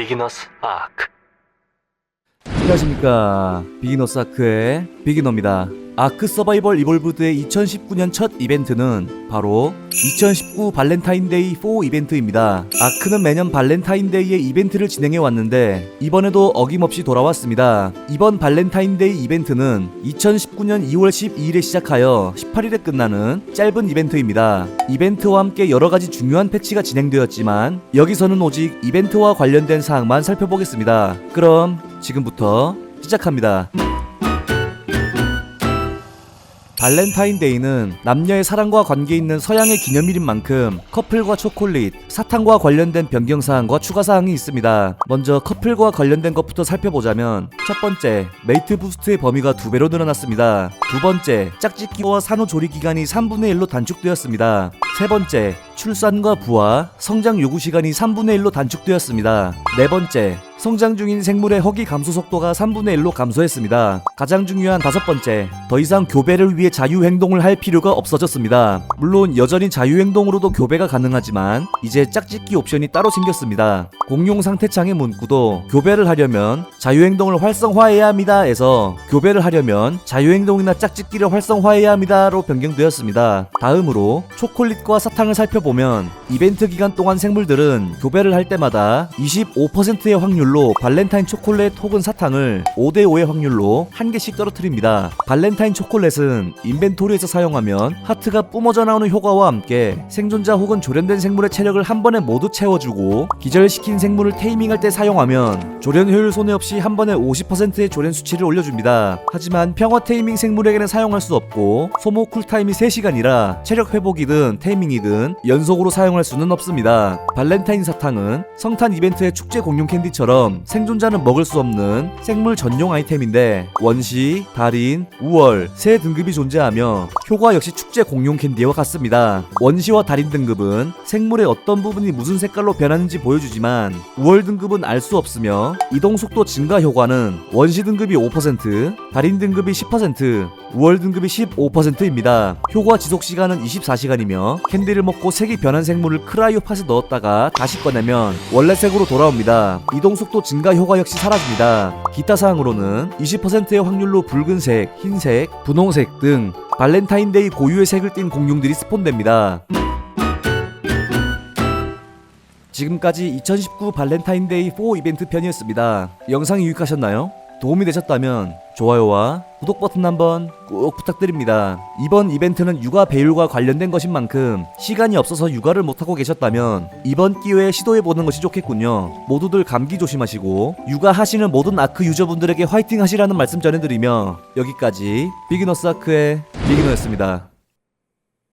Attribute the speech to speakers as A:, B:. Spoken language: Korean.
A: 비기너스 아크.
B: 안녕하십니까. 비기너스 아크의 비기너입니다 아크 서바이벌 이볼브드의 2019년 첫 이벤트는 바로 2019 발렌타인데이 4 이벤트입니다. 아크는 매년 발렌타인데이에 이벤트를 진행해 왔는데 이번에도 어김없이 돌아왔습니다. 이번 발렌타인데이 이벤트는 2019년 2월 12일에 시작하여 18일에 끝나는 짧은 이벤트입니다. 이벤트와 함께 여러 가지 중요한 패치가 진행되었지만 여기서는 오직 이벤트와 관련된 사항만 살펴보겠습니다. 그럼 지금부터 시작합니다. 발렌타인데이는 남녀의 사랑과 관계 있는 서양의 기념일인 만큼 커플과 초콜릿, 사탕과 관련된 변경 사항과 추가 사항이 있습니다. 먼저 커플과 관련된 것부터 살펴보자면 첫 번째, 메이트 부스트의 범위가 두 배로 늘어났습니다. 두 번째, 짝짓기와 산후 조리 기간이 3분의 1로 단축되었습니다. 세 번째, 출산과 부화, 성장 요구 시간이 3분의 1로 단축되었습니다. 네 번째, 성장 중인 생물의 허기 감소 속도가 3분의 1로 감소했습니다. 가장 중요한 다섯 번째, 더 이상 교배를 위해 자유행동을 할 필요가 없어졌습니다. 물론 여전히 자유행동으로도 교배가 가능하지만 이제 짝짓기 옵션이 따로 생겼습니다. 공용 상태창의 문구도 교배를 하려면 자유행동을 활성화해야 합니다 에서 교배를 하려면 자유행동이나 짝짓기를 활성화해야 합니다로 변경되었습니다. 다음으로 초콜릿과 사탕을 살펴보면 이벤트 기간 동안 생물들은 교배를 할 때마다 25%의 확률로 발렌타인 초콜릿 혹은 사탕을 5대5의 확률로 한 개씩 떨어뜨립니다. 발렌타인 초콜릿은 인벤토리에서 사용하면 하트가 뿜어져 나오는 효과와 함께 생존자 혹은 조련된 생물의 체력을 한 번에 모두 채워주고 기절시킨 생물을 테이밍할 때 사용하면 조련 효율 손해 없이 한 번에 50%의 조련 수치를 올려줍니다. 하지만 평화 테이밍 생물에게는 사용할 수 없고 소모 쿨타임이 3시간이라 체력 회복이든 테이밍이든 연속으로 사용할 수는 없습니다. 발렌타인 사탕은 성탄 이벤트의 축제 공룡 캔디처럼 생존자는 먹을 수 없는 생물 전용 아이템인데 원시, 달인, 우월 세 등급이 존재하며 효과 역시 축제 공룡 캔디와 같습니다. 원시와 달인 등급은 생물의 어떤 부분이 무슨 색깔로 변하는지 보여주지만 우월 등급은 알 수 없으며 이동 속도 증가 효과는 원시 등급이 5%, 달인 등급이 10%, 우월 등급이 15%입니다. 효과 지속 시간은 24시간이며 캔디를 먹고 색이 변한 생물을 크라이오 팟에 넣었다가 다시 꺼내면 원래 색으로 돌아옵니다. 이동 속도 증가 효과 역시 사라집니다. 기타 사항으로는 20%의 확률로 붉은색, 흰색, 분홍색 등 발렌타인데이 고유의 색을 띤 공룡들이 스폰됩니다. 지금까지 2019 발렌타인데이 4 이벤트 편이었습니다. 영상이 유익하셨나요? 도움이 되셨다면 좋아요와 구독 버튼 한번 꼭 부탁드립니다. 이번 이벤트는 육아 배율과 관련된 것인 만큼 시간이 없어서 육아를 못하고 계셨다면 이번 기회에 시도해보는 것이 좋겠군요. 모두들 감기 조심하시고 육아하시는 모든 아크 유저분들에게 화이팅 하시라는 말씀 전해드리며 여기까지 비기너스 아크의 비기너였습니다.